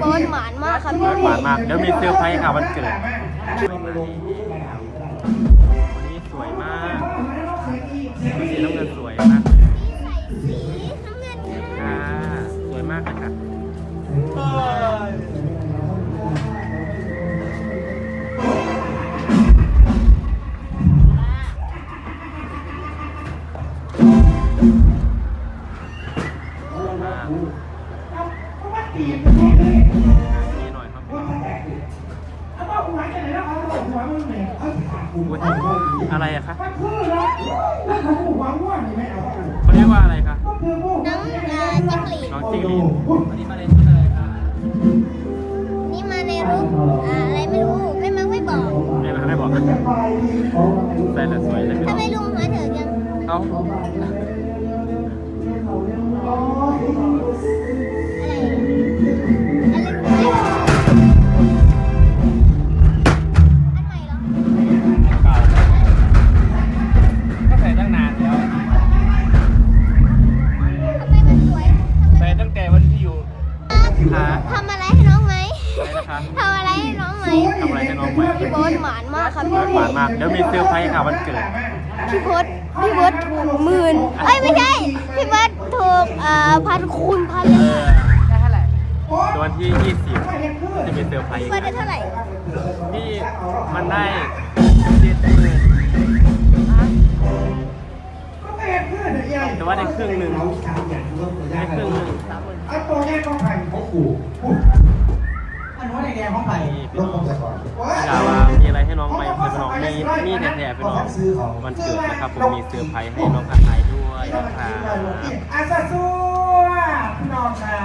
โอนหมานมากครับหวานมาก เดี๋ยวมีเซอร์ไพรส์ค่ะวันเกิด วันนี้สวยมากสีน้ำเงินสวยมากสีน้ำเงินค่ะสวยมากเลยค่ะดีห อะไรอะคะเขาเรียกว่าอะไรคะน้องเอ่อจิ้งหรีดน้องจิ้งหรีดวันนี้มาเล่นที่อะไรคะนี่มาในรูปอ่าอะไรไม่รู้ไม่มาไม่บอกไม่มาไม่บอกใส่แต่สวยเลยพี่น้ถ้าองไม่ลุงมาเถอะยังเอ้า หาทำอะไรให้น้องไหมอะไรนะคะทำอะไรให้น้องไหมทำอะไรให้น้องไหมพี่โบ๊ทหมานมากครับหวานมากเดี๋ยวมีเซอร์ไพรส์ค่ะวันเกิด พี่โบ๊ทพี่โบ๊ทถูกหมื่นเอ้ยไม่ใช่ พี่โบ๊ทถูกเอ่อพันคูณพันเอเลยอได้เท่าไหร่เดี๋ยววันที่ 20 จะมีเซอร์ไพรส์พี่โบ๊ทได้เท่าไหร่ที่มันได้เจ็ดหมื่นแต่ว่าได้ครึ่งหนึ่งได้ครึ่ง ไอ้แดงของไข่นี่พี่น้องกล่าวว่ามีอะไรให้น้องไหมคือน้องมีมีแท้ๆพี่น้องวันเกิดนะครับผมมีเซอร์ไพรส์ให้น้องกระไทยด้วยนะครับอาซาซัวพี่น้องค่ะ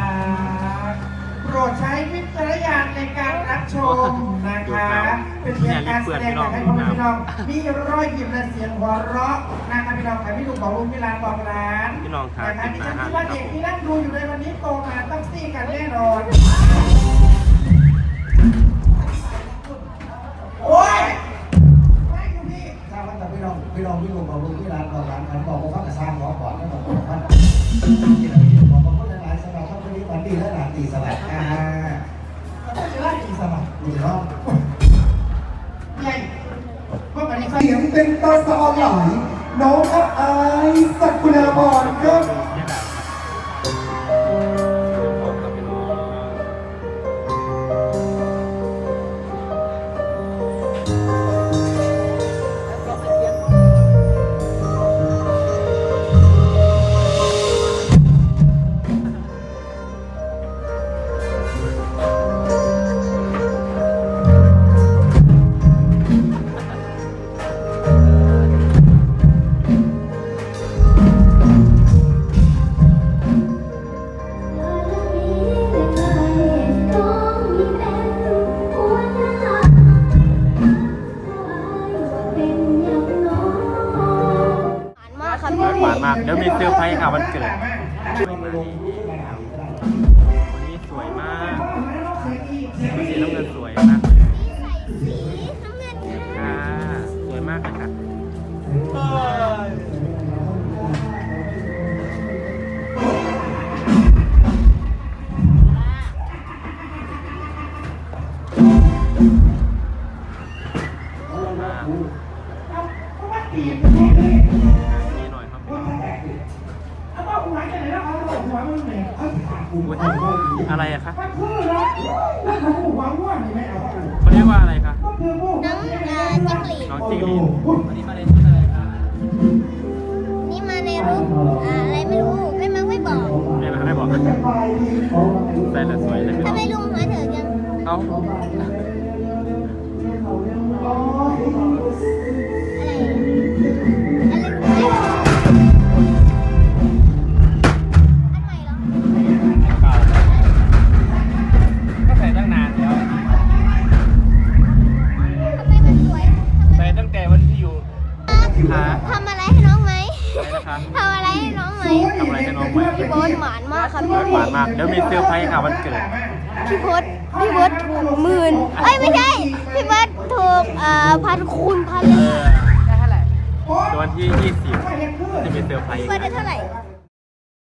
โปรดใช้วิจารณญาณในการรับชมนะคะเป็นเพียงการแสดงให้พ่อแม่พี่น้องมีรอยยิ้มและเสียงหัวเราะนะคะพี่น้องค่ะพี่ลูกบอกลุงพี่ลานบอกร้านพี่น้องครับนะคะติดดิมาฉันห้าคิดคว่ารับผมเด็กที่นั่งดูอยู่ในวันนี้โตมาต้องซี่กันแน่นอน ร้านบอกร้านกันบอกว่าเขาจะสร้างหอก่อนแล้วบอกว่าท่านที่เราอยู่บอกว่าคนหลายสำหรับท่านนนี้วันดีและหลานตีสลัดอ่าแล้วจะไล่อีสมัครดีเนาะใหญ่กอันเสียงเป็นตาสออนไหลน้องอับ ครับหวานมากเดี๋ยวมีเซอร์ไพรส์ค่ะวันเกิดวันนี้สวยมากสีน้ำเงินสวยมากสีน้ำเงินค่ะสวยมากเลยค่ะดีหน่ อุ๊ยอะไรอะคะถ้าคือแล้วหัวง่วงนี่ไม่เอาเขาเรียกว่าอะไรคะก็คือพวกน้องเอ่อจิ้งหรีดน้องจิ้งหรีดวันนี้มาเล่นที่อะไรคะนี่มาในรูปอ่าอะไรไม่รู้ไม่มาไม่บอกไม่มาไม่บอกใส่แต่สวยเลยพี่ถ้าน้องไม่ลุงมาเถอะยัง เอ้าอะไรอะไรอันใหม่เหรอเก่า อะไรนะคะทำอะไรให้น้องไหมทำอะไรให้น้องไหมพี่โบ๊ทหมานมากครับหวานมากเดี๋ยวมีเซอร์ไพรส์ค่ะวันเกิดพี่โบ๊ทพี่โบ๊ทถูกหมื่นเอ้ยไม่ใช่พี่โบ๊ทถูกเอ่อพันคูณพันเอเลยอได้เท่าไหร่เดี๋ยววันที่ 20 จะมีเซอร์ไพรส์ พี่โบ๊ทได้เท่าไหร่